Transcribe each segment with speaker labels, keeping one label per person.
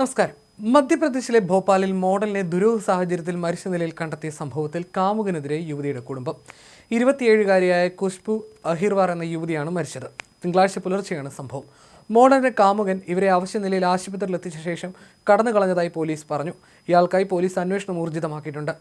Speaker 1: നമസ്കാരം. മധ്യപ്രദേശിലെ ഭോപ്പാലിൽ മോഡലിനെ ദുരൂഹ സാഹചര്യത്തിൽ മരിച്ച നിലയിൽ കണ്ടെത്തിയ സംഭവത്തിൽ കാമുകനെതിരെ യുവതിയുടെ കുടുംബം. ഇരുപത്തിയേഴുകാരിയായ കുഷ്ബു അഹിർവാർ എന്ന യുവതിയാണ് മരിച്ചത്. തിങ്കളാഴ്ച പുലർച്ചെയാണ് സംഭവം. മോഡലിന്റെ കാമുകൻ ഇവരെ അവശ്യ നിലയിൽ ആശുപത്രിയിൽ എത്തിച്ച ശേഷം കടന്നു കളഞ്ഞതായി പോലീസ് പറഞ്ഞു. ഇയാൾക്കായി പോലീസ് അന്വേഷണം ഊർജിതമാക്കിയിട്ടുണ്ട്.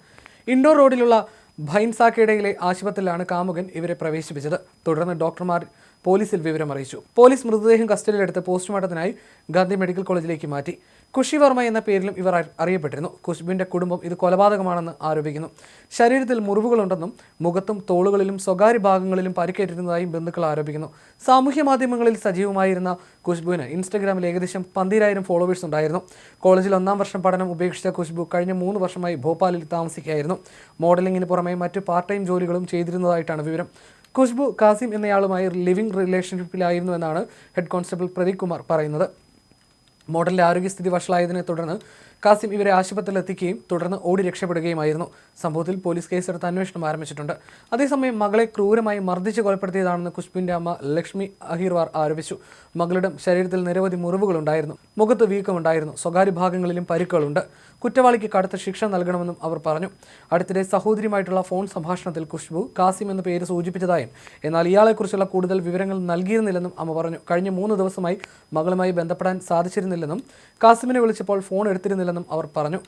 Speaker 1: ഇൻഡോർ റോഡിലുള്ള ഭൈൻസാക്കയിടയിലെ ആശുപത്രിയിലാണ് കാമുകൻ ഇവരെ പ്രവേശിപ്പിച്ചത്. തുടർന്ന് ഡോക്ടർമാർ പോലീസിൽ വിവരം അറിയിച്ചു. പോലീസ് മൃതദേഹം കസ്റ്റഡിയിലെടുത്ത് പോസ്റ്റ്മോർട്ടത്തിനായി ഗാന്ധി മെഡിക്കൽ കോളേജിലേക്ക് മാറ്റി. കുഷി വർമ്മ എന്ന പേരിലും ഇവർ അറിയപ്പെട്ടിരുന്നു. കുഷ്ബിന്റെ കുടുംബം ഇത് കൊലപാതകമാണെന്ന് ആരോപിക്കുന്നു. ശരീരത്തിൽ മുറിവുകളുണ്ടെന്നും മുഖത്തും തോളുകളിലും സ്വകാര്യ ഭാഗങ്ങളിലും പരിക്കേറ്റിരുന്നതായും ബന്ധുക്കൾ ആരോപിക്കുന്നു. സാമൂഹ്യ മാധ്യമങ്ങളിൽ സജീവമായിരുന്ന ഖുഷ്ബുവിന് ഇൻസ്റ്റഗ്രാമിൽ ഏകദേശം പന്തിരായിരം ഫോളോവേഴ്സ് ഉണ്ടായിരുന്നു. കോളേജിൽ ഒന്നാം വർഷം പഠനം ഉപേക്ഷിച്ച ഖുഷ്ബു കഴിഞ്ഞ മൂന്ന് വർഷമായി ഭോപ്പാലിൽ താമസിക്കുകയായിരുന്നു. മോഡലിംഗിന് പുറമെ മറ്റ് പാർട്ട് ടൈം ജോലികളും ചെയ്തിരുന്നതായിട്ടാണ് വിവരം. ഖുഷ്ബു കാസിം എന്നയാളുമായി ലിവിംഗ് റിലേഷൻഷിപ്പിലായിരുന്നു എന്നാണ് ഹെഡ് കോൺസ്റ്റബിൾ പ്രദീപ് കുമാർ പറയുന്നത്. മോഡലിന്റെ ആരോഗ്യസ്ഥിതി വഷളായതിനെ തുടർന്ന് കാസിം ഇവരെ ആശുപത്രിയിൽ എത്തിക്കുകയും തുടർന്ന് ഓടി രക്ഷപ്പെടുകയുമായിരുന്നു. സംഭവത്തിൽ പോലീസ് കേസെടുത്ത് അന്വേഷണം ആരംഭിച്ചിട്ടുണ്ട്. അതേസമയം മകളെ ക്രൂരമായി മർദ്ദിച്ച് കൊലപ്പെടുത്തിയതാണെന്ന് കുഷ്ബിന്റെ അമ്മ ലക്ഷ്മി അഹിർവാർ ആരോപിച്ചു. മകളുടെ ശരീരത്തിൽ നിരവധി മുറിവുകളുണ്ടായിരുന്നു. മുഖത്ത് വീക്കമുണ്ടായിരുന്നു. സ്വകാര്യ ഭാഗങ്ങളിലും പരിക്കുകളുണ്ട്. കുറ്റവാളിക്ക് കടുത്ത ശിക്ഷ നൽകണമെന്നും അവർ പറഞ്ഞു. അടുത്തിടെ സഹോദരിയുമായിട്ടുള്ള ഫോൺ സംഭാഷണത്തിൽ ഖുഷ്ബു കാസിം എന്ന പേര് സൂചിപ്പിച്ചതായും എന്നാൽ ഇയാളെക്കുറിച്ചുള്ള കൂടുതൽ വിവരങ്ങൾ നൽകിയിരുന്നില്ലെന്നും അമ്മ പറഞ്ഞു. കഴിഞ്ഞ മൂന്ന് ദിവസമായി മകളുമായി ബന്ധപ്പെടാൻ സാധിച്ചിരുന്നില്ലെന്നും കാസിമിനെ വിളിച്ചപ്പോൾ ഫോൺ എടുത്തിരുന്നില്ലെന്നും അവർ പറഞ്ഞു